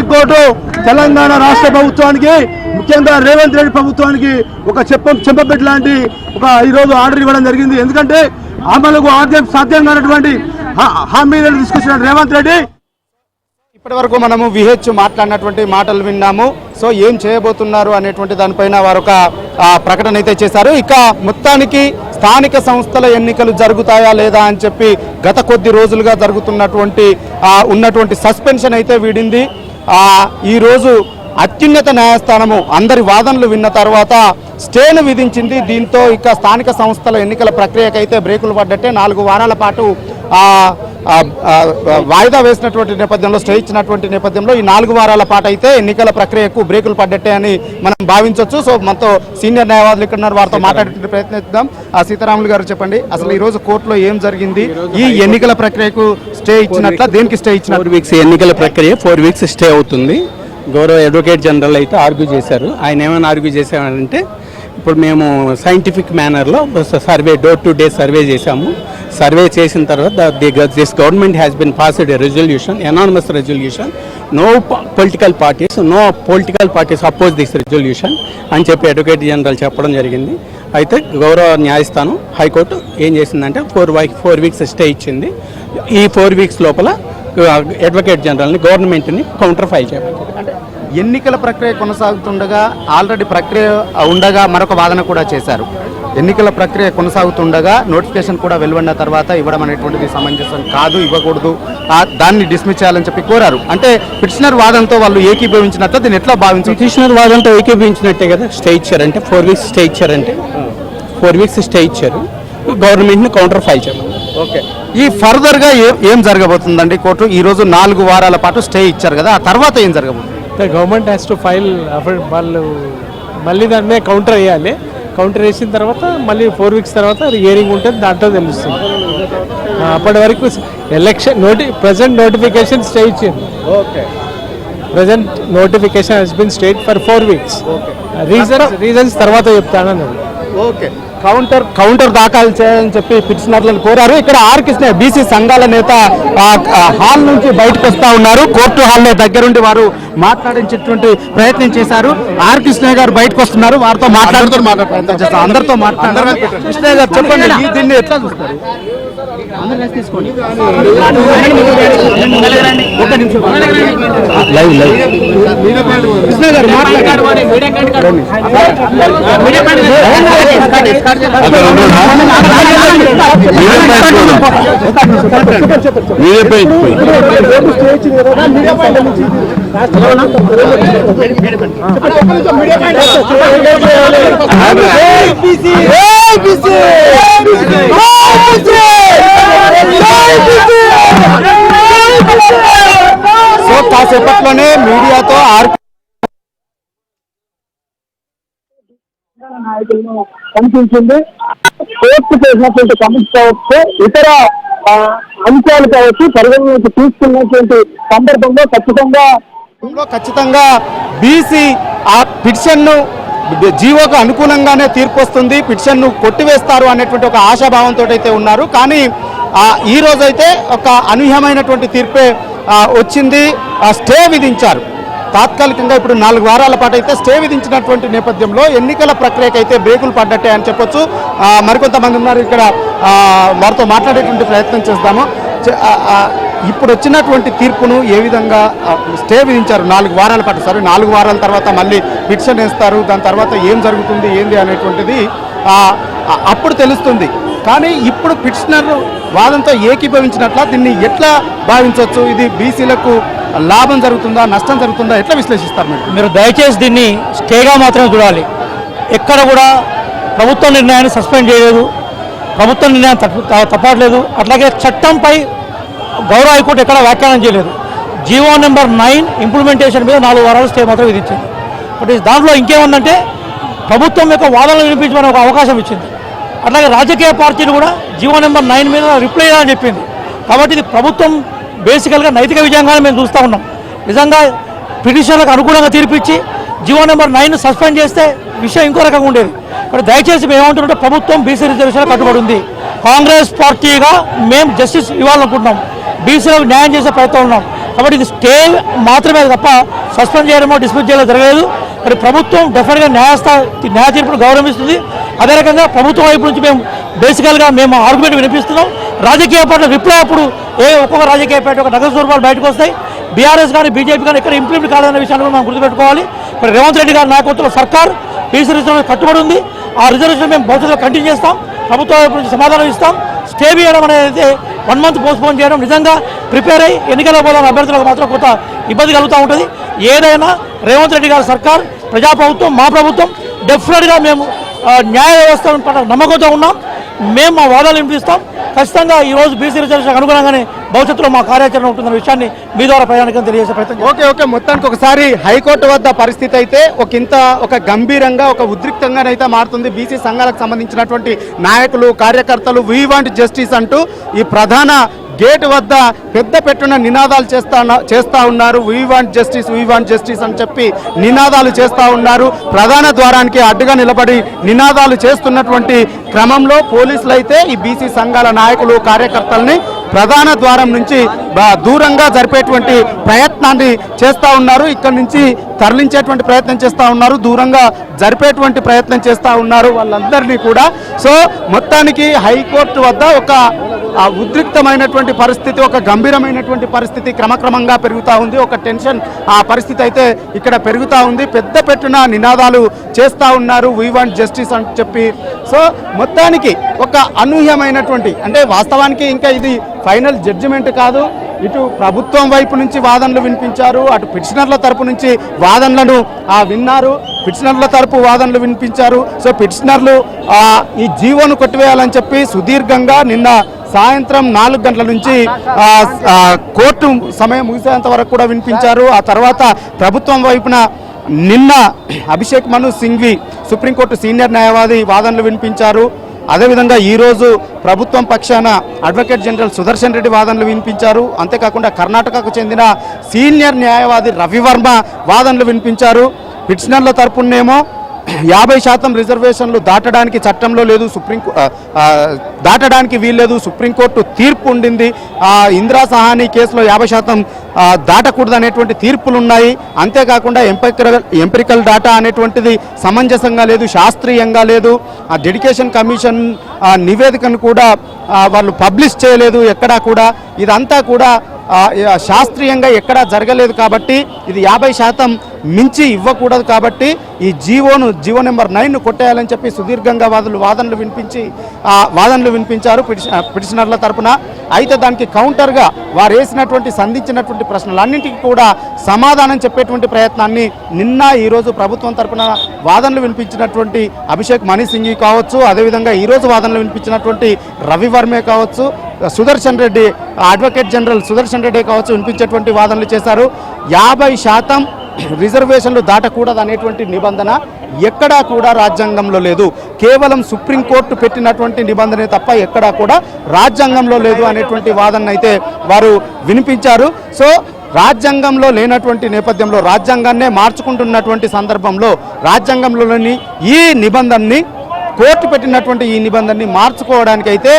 High court Telangana రాష్ట్ర ప్రభుత్వానికి ముఖ్యంగా రేవంత్ రెడ్డి ప్రభుత్వానికి ఒక చెప్ప చెంపపెట్టి లాంటి ఒక ఈరోజు ఆర్డర్ ఇవ్వడం జరిగింది. ఎందుకంటే అమలుకు ఆర్థిక సాధ్యం కానటువంటి హామీలను తీసుకొచ్చిన రేవంత్ రెడ్డి. ఇప్పటి వరకు మనము విహెచ్ మాట్లాడినటువంటి మాటలు విన్నాము. సో ఏం చేయబోతున్నారు అనేటువంటి దానిపైన వారు ఒక ప్రకటన అయితే చేశారు. ఇక మొత్తానికి స్థానిక సంస్థల ఎన్నికలు జరుగుతాయా లేదా అని చెప్పి గత కొద్ది రోజులుగా జరుగుతున్నటువంటి ఉన్నటువంటి సస్పెన్షన్ అయితే వీడింది. ఈరోజు అత్యున్నత న్యాయస్థానము. అందరి వాదనలు విన్న తర్వాత స్టేను విధించింది. దీంతో ఇక స్థానిక సంస్థల ఎన్నికల ప్రక్రియకైతే బ్రేకులు పడ్డట్టే నాలుగు వారాల పాటు వాయిదా వేసినటువంటి నేపథ్యంలో స్టే ఇచ్చినటువంటి నేపథ్యంలో ఈ నాలుగు వారాల పాటు అయితే ఎన్నికల ప్రక్రియకు బ్రేకులు పడ్డట్టే అని మనం భావించవచ్చు సో మనతో సీనియర్ న్యాయవాదులు ఇక్కడ ఉన్నారు. వారితో మాట్లాడే ప్రయత్నిద్దాం. ఆ సీతారాములు గారు చెప్పండి. అసలు ఈ రోజు కోర్టులో ఏం జరిగింది? ఈ ఎన్నికల ప్రక్రియకు స్టే ఇచ్చినట్ల? దేనికి స్టే ఇచ్చినట్లు ఫోర్ వీక్స్ ఎన్నికల ప్రక్రియ ఫోర్ వీక్స్ స్టే అవుతుంది. గౌరవ అడ్వకేట్ జనరల్ అయితే ఆర్గ్యూ చేశారు. ఆయన ఏమైనా ఆర్గ్యూ చేశారంటే ఇప్పుడు మేము scientific మేనర్లో survey door to door survey చేశాము. సర్వే చేసిన తర్వాత the this government has been passed a resolution unanimous resolution no political parties no political parties oppose this resolution అని చెప్పి అడ్వకేట్ జనరల్ చెప్పడం జరిగింది. అయితే గౌరవ న్యాయస్థానం హైకోర్టు ఏం చేసిందంటే ఫోర్ వై ఫోర్ వీక్స్ స్టే ఇచ్చింది. ఈ ఫోర్ వీక్స్ లోపల అడ్వకేట్ జనరల్ని గవర్నమెంట్ని కౌంటర్ ఫైల్ చేయమని ఎన్నికల ప్రక్రియ కొనసాగుతుండగా ఆల్రెడీ ప్రక్రియ ఉండగా మరొక వాదన కూడా చేశారు. ఎన్నికల ప్రక్రియ కొనసాగుతుండగా నోటిఫికేషన్ కూడా వెలువడిన తర్వాత ఇవ్వడం అనేటువంటిది సమంజసం కాదు ఇవ్వకూడదు. దాన్ని డిస్మిస్ చేయాలని చెప్పి కోరారు. అంటే పిటిషనర్ వాదనతో వాళ్ళు ఏకీభవించినట్టు దీన్ని ఎట్లా భావించారు పిటిషనర్ వాదంతో ఏకీభవించినట్టే కదా స్టే ఇచ్చారంటే ఫోర్ వీక్స్ స్టే ఇచ్చారంటే. ఫోర్ వీక్స్ స్టే ఇచ్చారు. గవర్నమెంట్ని కౌంటర్ ఫైల్ చేయమని ఓకే. ఈ ఫర్దర్గా ఏ- ఏం జరగబోతుందండి? కోర్టు ఈ రోజు నాలుగు వారాల పాటు స్టే ఇచ్చారు కదా ఆ తర్వాత ఏం జరగబోతుంది? The government has to file వాళ్ళు మళ్ళీ దాని మీద కౌంటర్ వేయాలి. కౌంటర్ వేసిన తర్వాత మళ్ళీ ఫోర్ వీక్స్ తర్వాత హియరింగ్ ఉంటుంది దాంట్లో తెలుస్తుంది. అప్పటి వరకు ఎలక్షన్ నోటి ప్రజెంట్ నోటిఫికేషన్ స్టే ఇచ్చింది. Okay. Present notification has been stayed for four weeks reasons reasons తర్వాత చెప్తానన్నాడు. ఓకే. కౌంటర్ కౌంటర్ దాఖలు చేయాలని చెప్పి పిటిషనర్లను కోరారు. ఇక్కడ ఆర్ కృష్ణ బీసీ సంఘాల నేత హాల్ నుంచి బయటకు వస్తా ఉన్నారు. కోర్టు హాల్లో దగ్గరుండి వారు మాట్లాడించేటువంటి ప్రయత్నం చేశారు. ఆర్ కృష్ణ గారు బయటకు వస్తున్నారు. వారితో మాట్లాడుతూ అందరితో మాట్లాడారు కృష్ణ గారు చెప్పండి దీన్ని ఎట్లా చూస్తారు? లైవ్ లైవ్ కృష్ణ గారు మాట్లాడారు సో కాసేపట్లోనే మీడియాతో ఆర్ కనిపించింది కోర్టు చేసినటువంటి కమిటీ కావచ్చు ఇతర అంశాలు కావచ్చు పరిగణలోకి తీసుకున్నటువంటి సందర్భంలో ఖచ్చితంగా ఖచ్చితంగా బీసీ ఆ పిటిషన్ను జీవోకు అనుకూలంగానే తీర్పు వస్తుంది పిటిషన్ను కొట్టివేస్తారు అనేటువంటి ఒక ఆశాభావంతో అయితే ఉన్నారు. కానీ ఆ, ఈ రోజైతే ఒక అనూహ్యమైనటువంటి తీర్పే వచ్చింది. స్టే విధించారు. తాత్కాలికంగా ఇప్పుడు నాలుగు వారాల పాటు అయితే స్టే విధించినటువంటి నేపథ్యంలో ఎన్నికల ప్రక్రియకు అయితే బ్రేకులు పడ్డట్టే అని చెప్పొచ్చు. మరికొంతమంది ఉన్నారు ఇక్కడ. వారితో మాట్లాడేటువంటి ప్రయత్నం చేస్తాము ఇప్పుడు వచ్చినటువంటి తీర్పును ఏ విధంగా స్టే విధించారు? నాలుగు వారాల పాటు సరే నాలుగు వారాల తర్వాత మళ్ళీ పిటిషన్ వేస్తారు. దాని తర్వాత ఏం జరుగుతుంది ఏంది అనేటువంటిది అప్పుడు తెలుస్తుంది. కానీ ఇప్పుడు పిటిషనర్ వాదంతో ఏకీభవించినట్ల దీన్ని ఎట్లా భావించవచ్చు? ఇది బీసీలకు లాభం జరుగుతుందా నష్టం జరుగుతుందా? ఎట్లా విశ్లేషిస్తారు మీరు? మీరు దయచేసి దీన్ని స్టేగా మాత్రమే చూడాలి. ఎక్కడ కూడా ప్రభుత్వ నిర్ణయాన్ని సస్పెండ్ చేయలేదు. ప్రభుత్వ నిర్ణయం తప్పట్లేదు. అట్లాగే చట్టంపై గౌరవ హైకోర్టు ఎక్కడ వ్యాఖ్యానం చేయలేదు. జీవో నెంబర్ నైన్ ఇంప్లిమెంటేషన్ మీద నాలుగు వారాలు స్టే మాత్రం విధించింది. బట్ దాంట్లో ఇంకేముందంటే ప్రభుత్వం యొక్క వాదనలు వినిపించమని ఒక అవకాశం ఇచ్చింది. అట్లాగే రాజకీయ పార్టీలు కూడా జీవో నెంబర్ నైన్ మీద రిప్లై అని చెప్పింది. కాబట్టి ఇది ప్రభుత్వం బేసికల్గా నైతిక విజయంగానే మేము చూస్తూ ఉన్నాం. నిజంగా పిటిషన్లకు అనుగుణంగా తీర్పిచ్చి జీవో నెంబర్ నైన్ సస్పెండ్ చేస్తే విషయం ఇంకో రకంగా ఉండేది. మరి దయచేసి మేము ప్రభుత్వం బీసీ రిజర్వేషన్ కట్టుబడి ఉంది. కాంగ్రెస్ పార్టీగా మేము జస్టిస్ ఇవ్వాలనుకుంటున్నాం. బీసీలకు న్యాయం చేసే ప్రయత్నం ఉన్నాం. కాబట్టి ఇది స్టే మాత్రమే తప్ప సస్పెండ్ చేయడమో డిస్మిస్ చేయడం జరగలేదు. మరి ప్రభుత్వం డెఫినెట్గా న్యాయస్థా న్యాయ తీర్పును గౌరవిస్తుంది. అదే రకంగా ప్రభుత్వం వైపు నుంచి మేము బేసికల్గా మేము ఆర్గ్యుమెంట్ వినిపిస్తున్నాం. రాజకీయ పార్టీలు రిప్లై అప్పుడు ఏ ఒక్కొక్క రాజకీయ పార్టీ ఒక నగర స్వరూపాలు బయటకు వస్తాయి. బీఆర్ఎస్ కానీ బీజేపీ కానీ ఇక్కడ ఇంప్లిమెంట్ కాలేదన్న విషయాన్ని కూడా మనం గుర్తుపెట్టుకోవాలి. ఇక్కడ రేవంత్ రెడ్డి గారి నాయకత్వంలో సర్కార్ బీసీ రిజర్వేషన్ కట్టుబడి ఉంది. ఆ రిజర్వేషన్ మేము భవిష్యత్తులో కంటిన్యూ చేస్తాం. ప్రభుత్వం వైపు నుంచి సమాధానం ఇస్తాం. స్టే చేయడం అనేది వన్ మంత్ పోస్ట్పోన్ చేయడం నిజంగా ప్రిపేర్ అయ్యి ఎన్నికల పోదాం అభ్యర్థులకు మాత్రం కొంత ఇబ్బంది కలుగుతూ ఉంటుంది. ఏదైనా రేవంత్ రెడ్డి గారి సర్కార్ ప్రజాప్రభుత్వం మా ప్రభుత్వం డెఫినెట్గా మేము న్యాయ వ్యవస్థ పట్ల నమ్మకంతో ఉన్నాం. మేము మా వాదాలు వినిపిస్తాం. ఖచ్చితంగా ఈ రోజు బీసీ రిజర్వేషన్ అనుగుణంగానే భవిష్యత్తులో మా కార్యాచరణ ఉంటుందన్న విషయాన్ని మీ ద్వారా ప్రయాణికం తెలియజేసే ప్రయత్నం ఓకే ఓకే. మొత్తానికి ఒకసారి హైకోర్టు వద్ద పరిస్థితి అయితే ఒక ఇంత ఒక గంభీరంగా ఒక ఉద్రిక్తంగానైతే మారుతుంది. బీసీ సంఘాలకు సంబంధించినటువంటి నాయకులు కార్యకర్తలు వీ వాంట్ జస్టిస్ అంటూ ఈ ప్రధాన గేట్ వద్ద పెద్ద పెట్టున నినాదాలు చేస్తా చేస్తా ఉన్నారు. We want justice we want justice అని చెప్పి నినాదాలు చేస్తా ఉన్నారు. ప్రధాన ద్వారానికి అడ్డుగా నిలబడి నినాదాలు చేస్తున్నటువంటి క్రమంలో పోలీసులు అయితే ఈ బీసీ సంఘాల నాయకులు కార్యకర్తల్ని ప్రధాన ద్వారం నుంచి దూరంగా జరిపేటువంటి ప్రయత్నాన్ని చేస్తా ఉన్నారు. ఇక్కడ నుంచి తరలించేటువంటి ప్రయత్నం చేస్తా ఉన్నారు. దూరంగా జరిపేటువంటి ప్రయత్నం చేస్తా ఉన్నారు వాళ్ళందరినీ కూడా. సో మొత్తానికి హైకోర్టు వద్ద ఒక ఉద్రిక్తమైనటువంటి పరిస్థితి ఒక గంభీరమైనటువంటి పరిస్థితి క్రమక్రమంగా పెరుగుతూ ఉంది. ఒక టెన్షన్ ఆ పరిస్థితి అయితే ఇక్కడ పెరుగుతూ ఉంది. పెద్ద పెట్టిన నినాదాలు చేస్తూ ఉన్నారు. వీ వాంట్ జస్టిస్ అని చెప్పి. సో మొత్తానికి ఒక అనూహ్యమైనటువంటి అంటే వాస్తవానికి ఇంకా ఇది ఫైనల్ జడ్జిమెంట్ కాదు. ఇటు ప్రభుత్వం వైపు నుంచి వాదనలు వినిపించారు అటు పిటిషనర్ల తరపు నుంచి వాదనలను ఆ, విన్నారు. పిటిషనర్ల తరపు వాదనలు వినిపించారు. సో పిటిషనర్లు ఈ జీవోను కొట్టివేయాలని చెప్పి సుదీర్ఘంగా నిన్న సాయంత్రం నాలుగు గంటల నుంచి కోర్టు సమయం ముగిసేంత వరకు కూడా వినిపించారు. ఆ తర్వాత ప్రభుత్వం వైపున నిన్న Abhishek Manu Singhvi Supreme Court senior న్యాయవాది వాదనలు వినిపించారు. అదేవిధంగా ఈరోజు ప్రభుత్వం పక్షాన అడ్వకేట్ జనరల్ సుదర్శన్ రెడ్డి వాదనలు వినిపించారు. అంతేకాకుండా కర్ణాటకకు చెందిన సీనియర్ న్యాయవాది రవివర్మ వాదనలు వినిపించారు. పిటిషనర్ల తరపునేమో యాభై శాతం రిజర్వేషన్లు దాటడానికి చట్టంలో లేదు సుప్రీం దాటడానికి వీల్లేదు సుప్రీంకోర్టు తీర్పు ఉండింది. ఇందిరా సహాని కేసులో యాభై శాతం దాటకూడదు అనేటువంటి తీర్పులు ఉన్నాయి అంతేకాకుండా ఎంపికల్ ఎంపిరికల్ డాటా అనేటువంటిది సమంజసంగా లేదు శాస్త్రీయంగా లేదు. ఆ డెడికేషన్ కమిషన్ నివేదికను కూడా వాళ్ళు పబ్లిష్ చేయలేదు ఎక్కడా కూడా. ఇదంతా కూడా శాస్త్రీయంగా ఎక్కడా జరగలేదు కాబట్టి ఇది యాభై శాతం మించి ఇవ్వకూడదు కాబట్టి ఈ జీవోను జీవో నెంబర్ నైన్ను కొట్టేయాలని చెప్పి సుదీర్ఘంగా వాదులు వాదనలు వినిపించి వాదనలు వినిపించారు పిటిషనర్ల తరపున. అయితే దానికి కౌంటర్గా వారు వేసినటువంటి సంధించినటువంటి ప్రశ్నలన్నింటికి కూడా సమాధానం చెప్పేటువంటి ప్రయత్నాన్ని నిన్న ఈరోజు ప్రభుత్వం తరపున వాదనలు వినిపించినటువంటి అభిషేక్ మణి సింగ్ కావచ్చు అదేవిధంగా ఈరోజు వాదనలు వినిపించినటువంటి రవివర్మే కావచ్చు సుదర్శన్ రెడ్డి అడ్వకేట్ జనరల్ సుదర్శన్ రెడ్డి కావచ్చు వినిపించేటువంటి వాదనలు చేశారు. యాభై శాతం రిజర్వేషన్లు దాటకూడదు అనేటువంటి నిబంధన ఎక్కడా కూడా రాజ్యాంగంలో లేదు. కేవలం సుప్రీంకోర్టు పెట్టినటువంటి నిబంధనే తప్ప ఎక్కడా కూడా రాజ్యాంగంలో లేదు అనేటువంటి వాదన అయితే వారు వినిపించారు. సో రాజ్యాంగంలో లేనటువంటి నేపథ్యంలో రాజ్యాంగాన్నే మార్చుకుంటున్నటువంటి సందర్భంలో రాజ్యాంగంలోని ఈ నిబంధనని కోర్టు పెట్టినటువంటి ఈ నిబంధనని మార్చుకోవడానికైతే